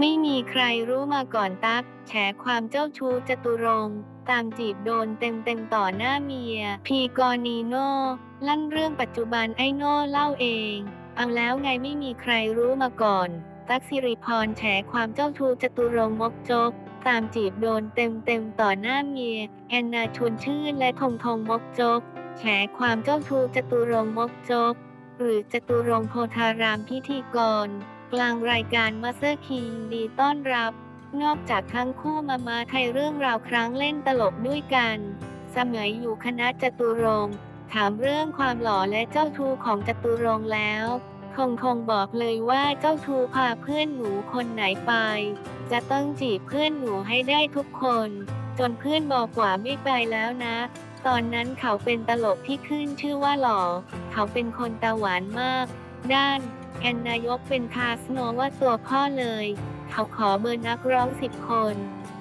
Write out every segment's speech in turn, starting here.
ไม่มีใครรู้มาก่อนตัก แฉความเจ้าชู้จตุรง ตามจีบโดนเต็มเต็มๆต่อหน้าเมีย พีกรนีโน่ ลั่นเรื่องปัจจุบันไอ้โน่เล่าเอง เอาแล้วไงไม่มีใครรู้มาก่อน ตักสิริพรแฉความเจ้าชู้จตุรงมกจก ตามจีบโดนเต็มเต็มๆต่อหน้าเมีย แอนนาชวนชื่นและทงทงมกจก แฉความเจ้าชู้จตุรงมกจก หรือจตุรงโพธารามพิธีกร กลางรายการมาสเตอร์คิงดีต้อนรับ นอกจากทั้งคู่มามาไทยเรื่องราวครั้งเล่นตลกด้วยกัน สมัยอยู่คณะจตุรงถามเรื่องความหล่อและเจ้าชู้ของจตุรงแล้วคงคงบอกเลยว่าเจ้าชู้พาเพื่อนหนูคนไหนไป จะต้องจีบเพื่อนหนูให้ได้ทุกคน จนเพื่อนบอกว่าไม่ไปแล้วนะ ตอนนั้นเขาเป็นตลกที่ขึ้นชื่อว่าหล่อ เขาเป็นคนตาหวานมาก ด้าน แอนนายกเป็นคาสโนว่าตัวพ่อเลย เขาขอเบอร์นักร้องสิบคน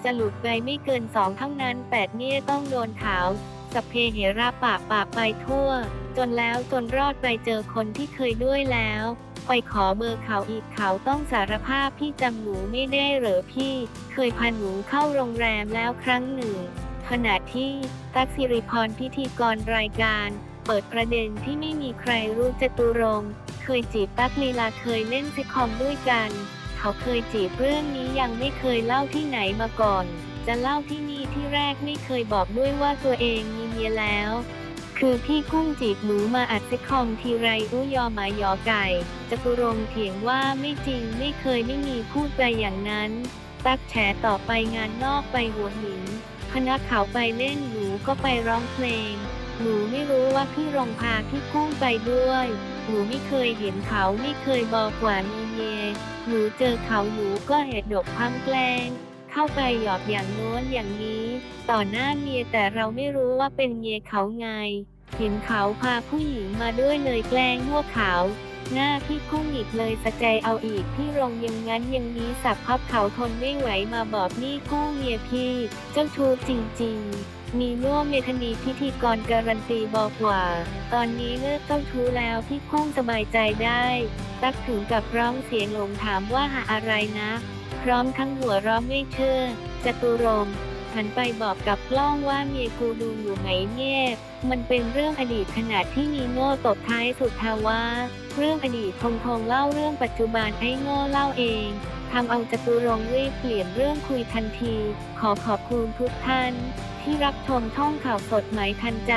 จะหลุดไปไม่เกินสองเท่านั้นแปดเนี่ยต้องโดนขาวสเพเหระปะปะไปทั่ว จนแล้วจนรอดไปเจอคนที่เคยด้วยแล้ว ไปขอเบอร์เขาอีกเขาต้องสารภาพพี่จำหนูไม่ได้เหรอพี่ เคยพาหนูเข้าโรงแรมแล้วครั้งหนึ่ง ขณะที่ตักสิริพรพิธีกรรายการ เปิดประเด็นที่ไม่มีใครรู้จตุรง เคยจีบตั๊กลีลาเคยเล่นซิคอมด้วยกัน เขาเคยจีบเรื่องนี้ยังไม่เคยเล่าที่ไหนมาก่อน จะเล่าที่นี่ที่แรกไม่เคยบอกด้วยว่าตัวเองมีเมียแล้ว คือพี่กุ้งจีบหนูมาอัดซิคอมทีไรอู้ยอหมายอไก่จตุรงเถียงว่าไม่จริงไม่เคยไม่มีพูดไปอย่างนั้น ตักแฉต่อไปงานนอกไปหัวหินคณะเขาไปเล่นหนูก็ไปร้องเพลง หนูไม่รู้ว่าพี่รงพาพี่กุ้งไปด้วย หนูไม่เคยเห็นเขาไม่เคยบอกว่ามีเยหนูเจอเขาหนูก็เหตุดกพังแกล้ง เข้าไปหยอกอย่างโน้นอย่างนี้ ต่อหน้าเมียแต่เราไม่รู้ว่าเป็นเมียเขาไง เห็นเขาพาผู้หญิงมาด้วยเลยแกล้งพวขาวหน้าพี่กุ้งอีกเลยสะใจเอาอีกพี่รงยังงั้นยังนี้สับพับเขาทนไม่ไหวมาบอกนี่กู้เมียพี่ เจ้าชู้จริง ๆ มีน่เมธนีพิธีกรการันตีบอกว่า ตอนนี้เลิกเจ้าชู้แล้วพี่กุ้งสบายใจได้ ตักถึงกับร้องเสียงหลงถามว่าหาอะไรนะ พร้อมทั้งหัวเร้อไม่เชื่อจตุรงหันไปบอกกับกล้องว่าเมียกูดูอยู่ไหนเนี่ยมันเป็นเรื่องอดีตขนาดที่มีโง่ตบท้ายสุดทาว่า เรื่องอดีตทงทงเล่าเรื่องปัจจุบันให้โง่เล่าเอง ทำเอาจตุรงค์รีบเปลี่ยนเรื่องคุยทันที ขอขอบคุณทุกท่าน ที่รับชมช่องข่าวสดหมายทันใจ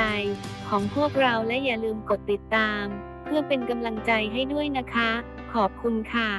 ของพวกเราและอย่าลืมกดติดตาม เพื่อเป็นกำลังใจให้ด้วยนะคะ ขอบคุณค่ะ